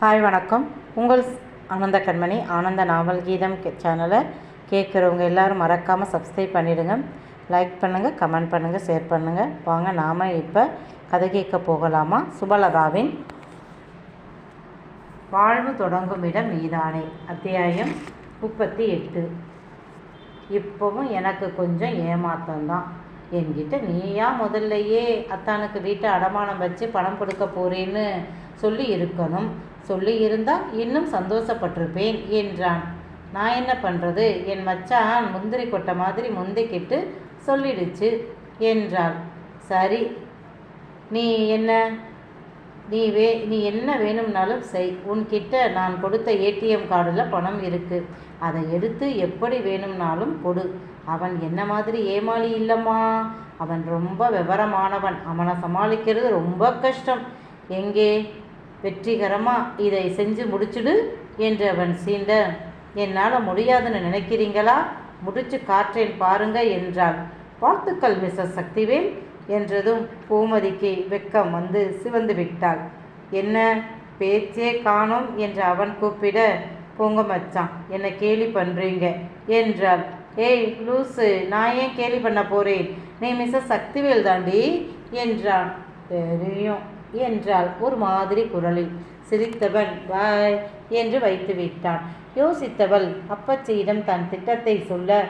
Hi வணக்கம். உங்கள் ஆனந்த கண்மணி ஆனந்த நாவல் கீதம் சேனலை கேட்குறவங்க எல்லாரும் மறக்காமல் சப்ஸ்கிரைப் பண்ணிவிடுங்க லைக் பண்ணுங்கள் கமெண்ட் பண்ணுங்கள் ஷேர் பண்ணுங்கள் வாங்க நாம் இப்போ கதை கேட்க போகலாமா? சுபலதாவின் வாழ்வு தொடங்கும் இடம் நீதானே அத்தியாயம் முப்பத்தி எட்டு. இப்போவும் எனக்கு கொஞ்சம் ஏமாத்தம்தான். என்கிட்ட நீயா முதல்லையே அத்தானுக்கு வீட்டை அடமானம் வச்சு பணம் கொடுக்க போறேன்னு சொல்லி இருக்கணும். சொல்லி இருந்தால் இன்னும் சந்தோஷப்பட்டிருப்பேன் என்றான். நான் என்ன பண்ணுறது என் மச்சான் முந்திரி கொட்டை மாதிரி முந்திக்கிட்டு சொல்லிடுச்சு என்றாள். சரி நீ என்ன? நீ வே நீ என்ன வேணும்னாலும் செய். உன்கிட்ட நான் கொடுத்த ஏடிஎம் கார்டில் பணம் இருக்குது அதை எடுத்து எப்படி வேணும்னாலும் கொடு. அவன் என்ன மாதிரி ஏமாளி இல்லைம்மா. அவன் ரொம்ப விவரமானவன். அவனை சமாளிக்கிறது ரொம்ப கஷ்டம். எங்கே? வெற்றிகரமாக இதை செஞ்சு முடிச்சுடு என்று அவன் சீண்ட. என்னால் முடியாதுன்னு நினைக்கிறீங்களா? முடிச்சு காற்றேன் பாருங்க என்றாள். வாழ்த்துக்கள் மிஸ்ஸஸ் சக்திவேல். என்றதும் பூமதிக்கு வெக்கம் வந்து சிவந்து விட்டாள். என்ன? பேச்சே காணோம் என்று அவன் கூப்பிட போங்க மச்சான் என்னை கேலி பண்ணுறீங்க என்றாள். ஏய் லூசு நான் ஏன் கேலி பண்ண போகிறேன் நீ மிஸ்ஸஸ் சக்திவேல் தாண்டி என்றான். தெரியும் என்றாள் ஒரு மாதிரி குரலில். சிரித்தவன் பாய் என்று வைத்து விட்டான். யோசித்தவள் அப்பச்சியிடம் தன் திட்டத்தை சொல்ல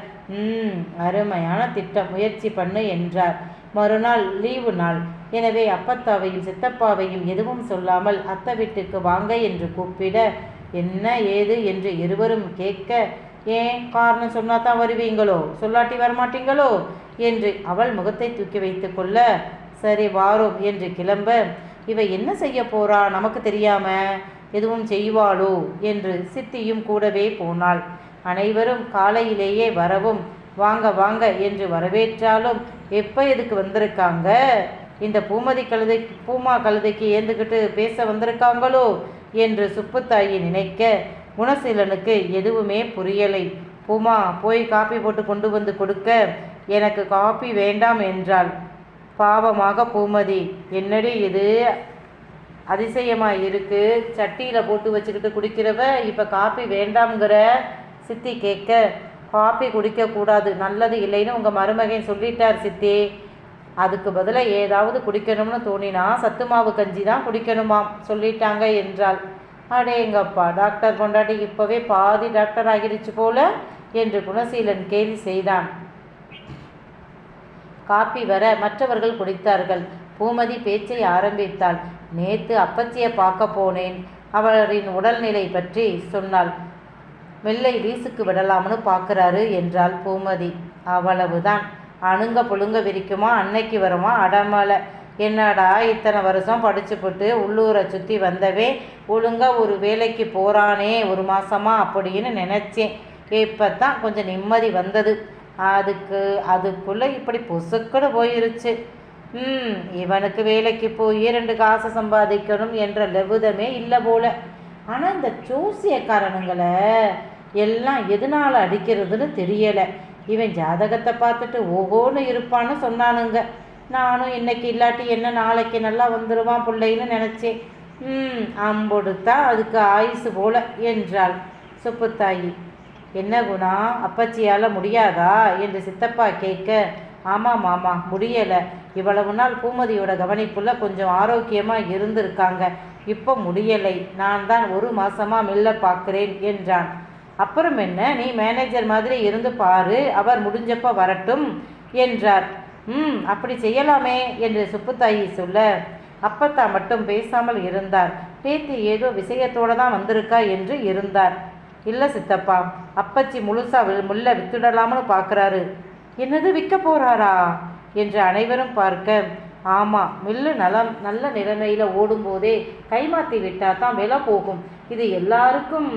ம் அருமையான திட்டம் முயற்சி பண்ணு என்றார் மறுநாள் லீவு நாள். எனவே அப்பத்தாவையும் சித்தப்பாவையும் எதுவும் சொல்லாமல் அத்தை வீட்டுக்கு வாங்க என்று கூப்பிட என்ன ஏது? என்று இருவரும் கேட்க ஏன் காரணம் சொன்னா தான் வருவீங்களோ? சொல்லாட்டி வரமாட்டீங்களோ? என்று அவள் முகத்தை தூக்கி வைத்து கொள்ள சரி வாரோம் என்று கிளம்ப இவ என்ன செய்ய போறா? நமக்கு தெரியாம? எதுவும் செய்வாளோ? என்று சித்தியும் கூடவே போனாள். அனைவரும் காலையிலேயே வரவும் வாங்க வாங்க என்று வரவேற்றாலும் எப்போ எதுக்கு வந்திருக்காங்க? இந்த பூமதி கழுதை பூமா கழுதைக்கு ஏந்துக்கிட்டு பேச வந்திருக்காங்களோ என்று சுப்புத்தாயி நினைக்க குணசீலனுக்கு எதுவுமே புரியலை. பூமா போய் காப்பி போட்டு கொண்டு வந்து கொடுக்க எனக்கு காப்பி வேண்டாம் என்றாள். பாவமாக பூமதி என்னடி இது? அதிசயமாக இருக்குது சட்டியில் போட்டு வச்சுக்கிட்டு குடிக்கிறவ இப்போ காப்பி வேண்டாம்ங்கிற சித்தி கேட்க காப்பி குடிக்கக்கூடாது நல்லது இல்லைன்னு உங்கள் மருமகன் சொல்லிட்டார் சித்தி. அதுக்கு பதிலாக ஏதாவது குடிக்கணும்னு தோணினா சத்து மாவு கஞ்சி தான் குடிக்கணுமாம் சொல்லிட்டாங்க என்றாள். அடேங்கப்பா டாக்டர் கொண்டாடி இப்போவே பாதி டாக்டர் ஆகிடுச்சு போல என்று குணசீலன் கேலி செய்தான். காப்பி வர மற்றவர்கள் குடித்தார்கள். பூமதி பேச்சை ஆரம்பித்தாள். நேத்து அப்பச்சியை பார்க்க போனேன். அவரின் உடல்நிலை பற்றி சொன்னாள். வெள்ளை வீசுக்கு விடலாம்னு பார்க்குறாரு என்றாள் பூமதி. அவ்வளவுதான். அணுங்க புழுங்க விரிக்குமா? அன்னைக்கு வருமா? அடமலை. என்னடா இத்தனை வருஷம் படிச்சுப்புட்டு உள்ளூரை சுற்றி வந்தவே ஒழுங்காக ஒரு வேலைக்கு போகிறானே ஒரு மாசமா அப்படின்னு நினச்சேன். இப்போ தான் கொஞ்சம் நிம்மதி வந்தது. அதுக்கு அதுக்குள்ளே இப்படி பொசுக்குன்னு போயிருச்சு. ம் இவனுக்கு வேலைக்கு போய் ரெண்டு காசு சம்பாதிக்கணும் என்ற லெவுதமே இல்லை போல. ஆனால் இந்த ஜோசியக்காரனுங்களை எல்லாம் எதனால் அடிக்கிறதுன்னு தெரியலை. இவன் ஜாதகத்தை பார்த்துட்டு ஓகோன்னு இருப்பான்னு சொன்னானுங்க. நானும் இன்னைக்கு இல்லாட்டி என்ன நாளைக்கு நல்லா வந்துடுவான் பிள்ளைன்னு நினச்சேன். ம் அம்பொடுத்தா அதுக்கு ஆயுசு போல என்றாள் சுப்புத்தாயி. என்ன குணா அப்பச்சியால் முடியாதா என்று சித்தப்பா கேட்க ஆமாம் மாமா முடியலை. இவ்வளவு நாள் பூமதியோட கவனிப்புல கொஞ்சம் ஆரோக்கியமாக இருந்திருக்காங்க. இப்போ முடியலை. நான் தான் ஒரு மாசமா மெல்ல பார்க்குறேன் என்றான். அப்புறம் என்ன? நீ மேனேஜர் மாதிரி இருந்து பாரு. அவர் முடிஞ்சப்ப வரட்டும் என்றார். ம் அப்படி செய்யலாமே என்று சுப்புத்தாயி சொல்ல. அப்பத்தா மட்டும் பேசாமல் இருந்தார். பேத்தி ஏதோ விஷயத்தோட தான் வந்திருக்கா என்று இருந்தார். இல்லை சித்தப்பா அப்பச்சி முழுசா முல்லை வித்துடலாம்னு பார்க்குறாரு என்னது விற்க போறாரா? என்று அனைவரும் பார்க்க ஆமாம் மில்லு நலம் நல்ல நிலைமையில் ஓடும்போதே கைமாற்றி விட்டால் தான் விலை போகும். இது எல்லாருக்கும்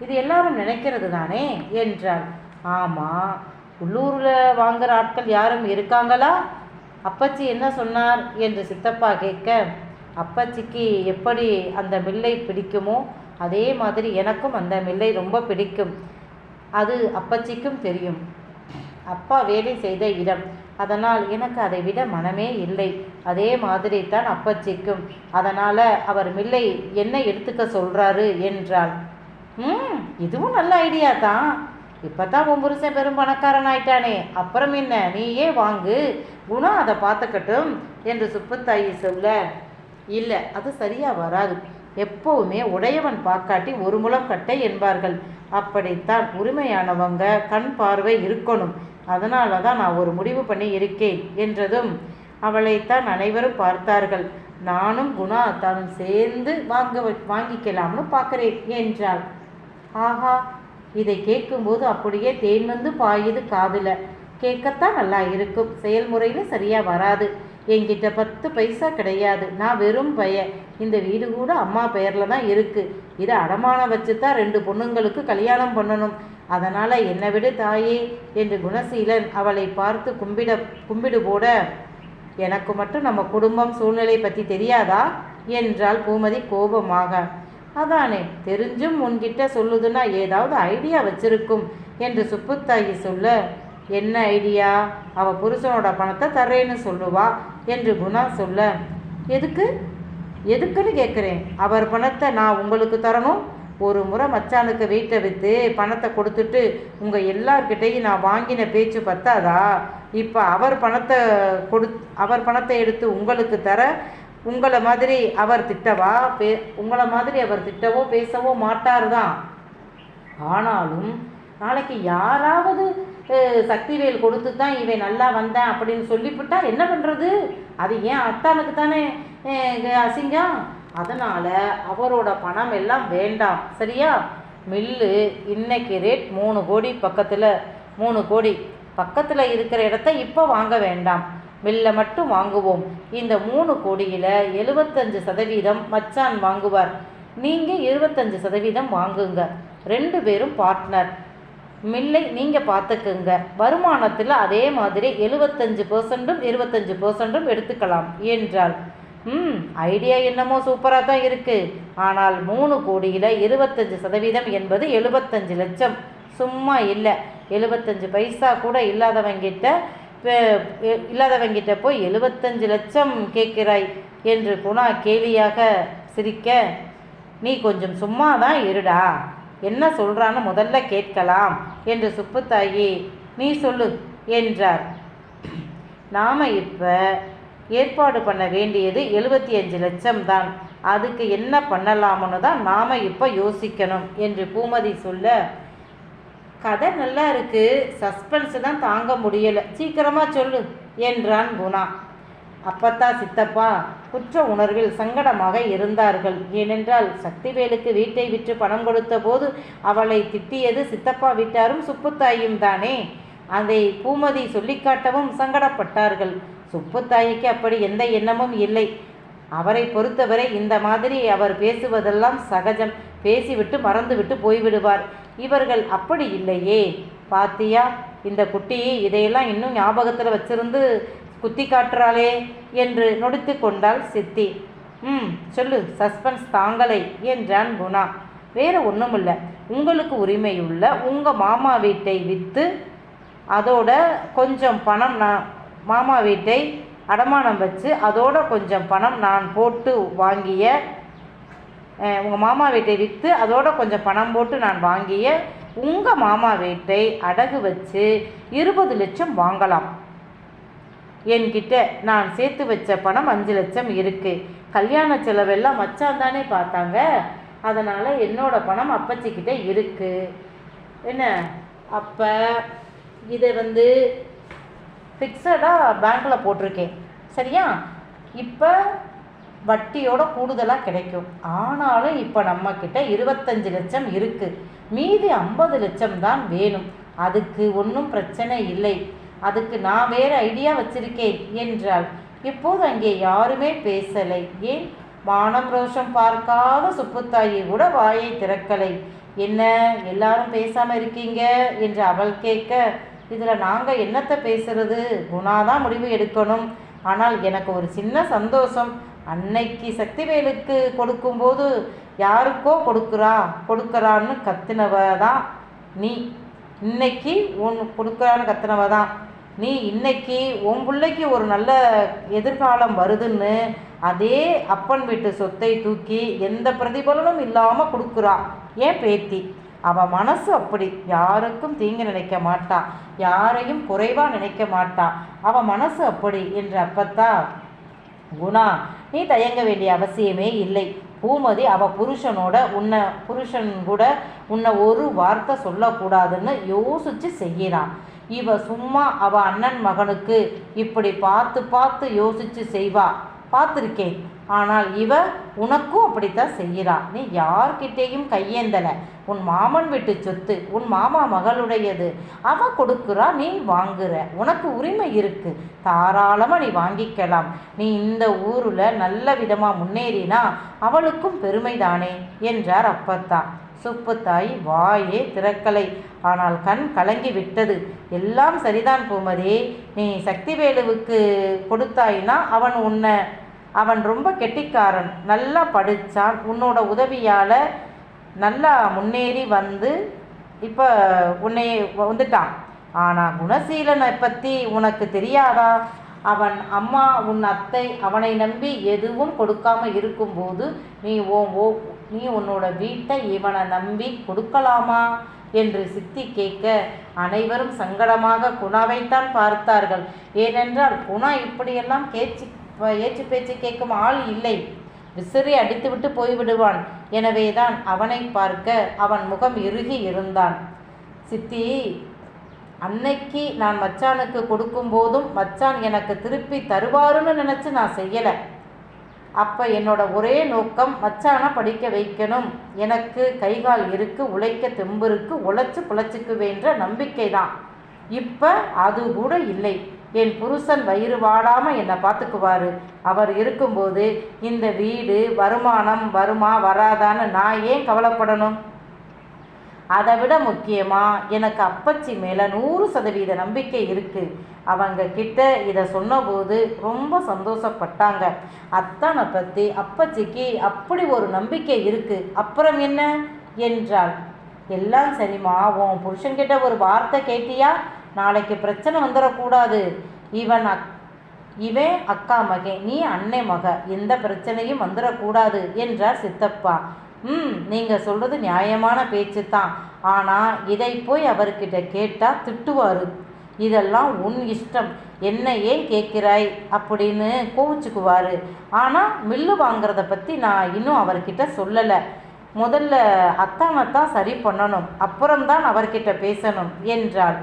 இது எல்லாரும் நினைக்கிறது தானே? என்றாள். ஆமாம் உள்ளூரில் வாங்குகிற ஆட்கள் யாரும் இருக்காங்களா? அப்பச்சி என்ன சொன்னார்? என்று சித்தப்பா கேட்க அப்பச்சிக்கு எப்படி அந்த மில்லை பிடிக்குமோ அதே மாதிரி எனக்கும் அந்த மில்லை ரொம்ப பிடிக்கும். அது அப்பச்சிக்கும் தெரியும். அப்பா வேலை செய்த இடம். அதனால் எனக்கு அதை விட மனமே இல்லை. அதே மாதிரி தான் அப்பச்சிக்கும். அதனால் அவர் மில்லை என்ன எடுத்துக்க சொல்கிறாரு என்றாள். ம் இதுவும் நல்ல ஐடியா தான். இப்போ தான் உன் புருஷன் பெரும் பணக்காரன் ஆயிட்டானே. அப்புறம் என்ன? நீயே வாங்கு. குணம் அதை பார்த்துக்கட்டும் என்று சுப்புத்தாயி சொல்ல. இல்லை அது சரியாக வராது. எப்போவுமே உடையவன் பாக்காட்டி ஒரு முழம் கட்டை என்பார்கள். அப்படித்தான் உரிமையானவங்க கண் பார்வை இருக்கணும். அதனால தான் நான் ஒரு முடிவு பண்ணி இருக்கேன் என்றதும் அவளைத்தான் அனைவரும் பார்த்தார்கள். நானும் குணா தானும் சேர்ந்து வாங்க வாங்கிக்கலாம்னு பார்க்குறேன் என்றாள். ஆஹா இதை கேட்கும்போது அப்படியே தேன் வந்து பாயுது காதில். கேட்கத்தான் நல்லா இருக்கும். செயல்முறையில் சரியாக வராது. என்கிட்ட பத்து பைசா கிடையாது. நான் வெறும் பைய. இந்த வீடு கூட அம்மா பெயரில் தான் இருக்குது இதை அடமானம் வச்சு தான் ரெண்டு பொண்ணுங்களுக்கு கல்யாணம் பண்ணணும். அதனால் என்னை விடு தாயே என்று குணசீலன் அவளை பார்த்து கும்பிட கும்பிடு போட எனக்கு மட்டும் நம்ம குடும்பம் சூழ்நிலை பற்றி தெரியாதா? என்றாள் பூமதி கோபமாக. அதானே தெரிஞ்சும் உன்கிட்ட சொல்லுதுன்னா ஏதாவது ஐடியா வச்சிருக்கும் என்று சுப்புத்தாயி சொல்ல என்ன ஐடியா? அவ புருஷனோட பணத்தை தர்றேன்னு சொல்லுவா என்று குணா சொல்ல எதுக்கு? எதுக்குன்னு கேட்குறேன் அவர் பணத்தை நான் உங்களுக்கு தரணும் ஒரு முறை மச்சானுக்கு வீட்டை விற்று பணத்தை கொடுத்துட்டு உங்கள் எல்லார்கிட்டையும் நான் வாங்கின பேச்சு பத்தாதா? இப்போ அவர் பணத்தை கொடு அவர் பணத்தை எடுத்து உங்களுக்கு தர உங்களை மாதிரி அவர் திட்டவா? பே உங்களை மாதிரி அவர் திட்டவோ பேசவோ மாட்டார் தான் ஆனாலும் நாளைக்கு யாராவது சக்திவேல் கொடுத்து தான் இவன் நல்லா வந்தேன் அப்படின்னு சொல்லிவிட்டா என்ன பண்ணுறது அது ஏன் அத்தானுக்கு தானே அசிங்கம்? அதனால் அவரோட பணம் எல்லாம் வேண்டாம். சரியா? மில்லு இன்னைக்கு ரேட் மூணு கோடி பக்கத்தில் மூணு கோடி பக்கத்தில் இருக்கிற இடத்த இப்போ வாங்க வேண்டாம். மில்லை மட்டும் வாங்குவோம். இந்த மூணு கோடியில் எழுபத்தஞ்சு சதவீதம் மச்சான் வாங்குவார். நீங்கள் இருபத்தஞ்சு சதவீதம் வாங்குங்க. ரெண்டு பேரும் பார்ட்னர் மில்லை நீங்கள் பார்த்துக்குங்க வருமானத்தில் அதே மாதிரி எழுபத்தஞ்சு பர்சன்ட்டும் இருபத்தஞ்சு பர்சன்ட்டும் எடுத்துக்கலாம் என்றாள். ம் ஐடியா என்னமோ சூப்பராக தான் இருக்குது ஆனால் மூணு கோடியில் இருபத்தஞ்சு சதவீதம் என்பது எழுபத்தஞ்சு லட்சம். சும்மா இல்லை. எழுபத்தஞ்சு பைசா கூட இல்லாதவங்கிட்ட இல்லாதவங்கிட்ட போய் எழுபத்தஞ்சு லட்சம் கேட்கிறாய் என்று குணா கேலியாக சிரிக்க நீ கொஞ்சம் சும்மா தான் இருடா. என்ன சொல்கிறான்னு முதல்ல கேட்கலாம் என்று சுப்புத்தாயி நீ சொல்லு என்றார். நாம் இப்போ ஏற்பாடு பண்ண வேண்டியது எழுபத்தி அஞ்சு லட்சம் தான். அதுக்கு என்ன பண்ணலாம்னு தான் நாம் இப்போ யோசிக்கணும் என்று பூமதி சொல்ல கதை நல்லா இருக்குது சஸ்பென்ஸ் தான் தாங்க முடியலை. சீக்கிரமாக சொல்லு என்றான் குணா. அப்பத்தா சித்தப்பா குற்ற உணர்வில் சங்கடமாக இருந்தார்கள். ஏனென்றால் சக்திவேலுக்கு வீட்டை விற்று பணம் கொடுத்த போது அவளை திட்டியது சித்தப்பா வீட்டாரும் சுப்புத்தாயும் தானே? அதை பூமதி சொல்லிக்காட்டவும் சங்கடப்பட்டார்கள். சுப்புத்தாய்க்கு அப்படி எந்த எண்ணமும் இல்லை. அவரை பொறுத்தவரை இந்த மாதிரி அவர் பேசுவதெல்லாம் சகஜம். பேசிவிட்டு மறந்துவிட்டு போய்விடுவார். இவர்கள் அப்படி இல்லையே. பாத்தியா இந்த குட்டியை இதையெல்லாம் இன்னும் ஞாபகத்தில் வச்சிருந்து குத்தி காட்டுறாளே என்று நொடித்து கொண்டாள் சித்தி. ம் சொல்லு சஸ்பென்ஸ் தாங்கலை என்றான் குணா. வேறு ஒன்றும் இல்லை உங்களுக்கு உரிமையுள்ள உங்கள் மாமா வீட்டை விற்று அதோட கொஞ்சம் பணம் நான் மாமா வீட்டை அடமானம் வச்சு அதோட கொஞ்சம் பணம் நான் போட்டு வாங்கிய உங்கள் மாமா வீட்டை விற்று அதோட கொஞ்சம் பணம் போட்டு நான் வாங்கிய உங்கள் மாமா வீட்டை அடகு வச்சு இருபது லட்சம் வாங்கலாம். என்கிட்ட நான் சேர்த்து வச்ச பணம் அஞ்சு லட்சம் இருக்குது கல்யாண செலவெல்லாம் மச்சான் தானே பார்த்தாங்க. அதனால் என்னோடய பணம் அப்பச்சிக்கிட்ட இருக்குது என்ன? அப்போ இதை வந்து ஃபிக்ஸடாக பேங்க்கில் போட்டிருக்கேன். சரியா? இப்போ வட்டியோட கூடுதலாக கிடைக்கும். ஆனாலும் இப்போ நம்மக்கிட்ட இருபத்தஞ்சு லட்சம் இருக்குது மீதி ஐம்பது லட்சம் தான் வேணும். அதுக்கு ஒன்றும் பிரச்சனை இல்லை. அதுக்கு நான் வேறு ஐடியா வச்சிருக்கேன் என்றாள். இப்போது அங்கே யாருமே பேசலை. ஏன்? மானம் ரோஷம் பார்க்காத சுப்புத்தாயி கூட வாயை திறக்கலை. என்ன? எல்லாரும் பேசாமல் இருக்கீங்க? என்று அவள் கேட்க இதில் நாங்கள் என்னத்தை பேசுறது? குணா தான் முடிவு எடுக்கணும். ஆனால் எனக்கு ஒரு சின்ன சந்தோஷம். அன்னைக்கு சக்திவேலுக்கு கொடுக்கும்போது யாருக்கோ கொடுக்குறா கொடுக்குறான்னு கத்தினவ தான் நீ. இன்னைக்கு உன் கொடுக்குறான்னு கத்தினவ தான் நீ. இன்னைக்கு உன் பிள்ளைக்கு ஒரு நல்ல எதிர்காலம் வருதுன்னு அதே அப்பன் வீட்டு சொத்தை தூக்கி எந்த பிரதிபலனும் இல்லாமல் கொடுக்குறா. ஏன் பேத்தி? அவள் மனசு அப்படி. யாருக்கும் தீங்கு நினைக்க மாட்டான் யாரையும் குறைவாக நினைக்க மாட்டான் அவள் மனசு அப்படி என்று அப்பத்தா குணா. நீ தயங்க வேண்டிய அவசியமே இல்லை. பூமதி அவ புருஷனோட உன்னை புருஷன் கூட உன்னை ஒரு வார்த்தை சொல்லக்கூடாதுன்னு யோசிச்சு செய்கிறான் இவ சும்மா அவ அண்ணன் மகனுக்கு இப்படி பார்த்து பார்த்து யோசிச்சு செய்வா. பார்த்துருக்கேன். ஆனால் இவ உனக்கும் அப்படித்தான் செய்கிறா. நீ யார்கிட்டேயும் கையேந்தல. உன் மாமன் வீட்டு சொத்து உன் மாமா மகளுடையது. அவ கொடுக்குறா நீ வாங்குற. உனக்கு உரிமை இருக்கு. தாராளமாக நீ வாங்கிக்கலாம். நீ இந்த ஊரில் நல்ல விதமாக முன்னேறினா அவளுக்கும் பெருமைதானே என்றார் அப்பத்தா. சுப்புத்தாய் வாயே திறக்கலை. ஆனால் கண் கலங்கி விட்டது. எல்லாம் சரிதான் பூமதி. நீ சக்திவேலுவுக்கு கொடுத்தாயினா அவன் உன்னை அவன் ரொம்ப கெட்டிக்காரன். நல்லா படித்தான் உன்னோட உதவியால் நல்லா முன்னேறி வந்து இப்போ உன்னை வந்துட்டான். ஆனால் குணசீலனை பற்றி உனக்கு தெரியாதா? அவன் அம்மா உன் அத்தை அவனை நம்பி எதுவும் கொடுக்காம இருக்கும்போது நீ ஓ ஓ நீ உன்னோட வீட்டை இவனை நம்பி கொடுக்கலாமா? என்று சித்தி கேட்க அனைவரும் சங்கடமாக குணாவைத்தான் பார்த்தார்கள். ஏனென்றால் குணா இப்படியெல்லாம் கேச்சு ஏச்சு பேச்சு கேட்கும் ஆள் இல்லை. விசிறி அடித்துவிட்டு போய்விடுவான். எனவேதான் அவனை பார்க்க அவன் முகம் இறுகி இருந்தான். சித்தி அன்னைக்கு நான் மச்சானுக்கு கொடுக்கும்போதும் மச்சான் எனக்கு திருப்பி தருவாருன்னு நினச்சி நான் செய்யலை. அப்போ என்னோட ஒரே நோக்கம் மச்சானை படிக்க வைக்கணும். எனக்கு கைகால் இருக்கு உழைக்க தெம்பு இருக்கு உழைச்சி பிழைச்சிக்குவேன்ற நம்பிக்கை தான் இப்போ அது கூட இல்லை. என் புருஷன் வயிறு வாடாமல் என்னை பார்த்துக்குவார். அவர் இருக்கும்போது இந்த வீடு வருமானம் வருமா வராதான்னு நான் ஏன் கவலைப்படணும்? அதை விட முக்கியமாக எனக்கு அப்பச்சி மேலே நூறு சதவீத நம்பிக்கை இருக்குது அவங்க கிட்ட இதை சொன்னபோது ரொம்ப சந்தோஷப்பட்டாங்க. அத்தானை பற்றி அப்பச்சிக்கு அப்படி ஒரு நம்பிக்கை இருக்குது அப்புறம் என்ன? என்றாள். எல்லாம் சரிம்மா உன் புருஷன்கிட்ட ஒரு வார்த்தை கேட்டியா? நாளைக்கு பிரச்சனை வந்துடக்கூடாது இவன் அக் இவன் அக்கா மகன் நீ அன்னை மக எந்த பிரச்சனையும் வந்துடக்கூடாது என்றார் சித்தப்பா. ம் நீங்கள் சொல்கிறது நியாயமான பேச்சு தான். ஆனால் இதை போய் அவர்கிட்ட கேட்டால் திட்டுவார். இதெல்லாம் உன் இஷ்டம். என்ன ஏன் கேட்கிறாய்? அப்படின்னு கோவிச்சுக்குவார். ஆனால் மில்லு வாங்குறத பற்றி நான் இன்னும் அவர்கிட்ட சொல்லலை. முதல்ல அத்தானைத்தான் சரி பண்ணணும். அப்புறம்தான் அவர்கிட்ட பேசணும் என்றாள்.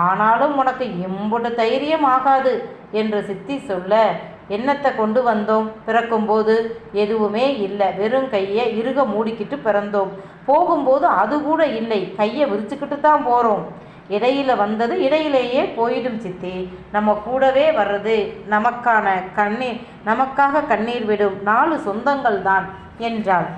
ஆனாலும் உனக்கு இம்புட்டு தைரியம் ஆகாது என்று சித்தி சொல்ல என்னத்தை கொண்டு வந்தோம்? பிறக்கும்போது எதுவுமே இல்லை. வெறும் கையை இறுக மூடிக்கிட்டு பிறந்தோம். போகும்போது அது கூட இல்லை. கையை விரிச்சுக்கிட்டு தான் போகிறோம் இடையில் வந்தது இடையிலேயே போயிடும் சித்தி. நம்ம கூடவே வர்றது நமக்கான கண்ணீர் நமக்காக கண்ணீர் விடும் நாலு சொந்தங்கள் தான் என்றாள்.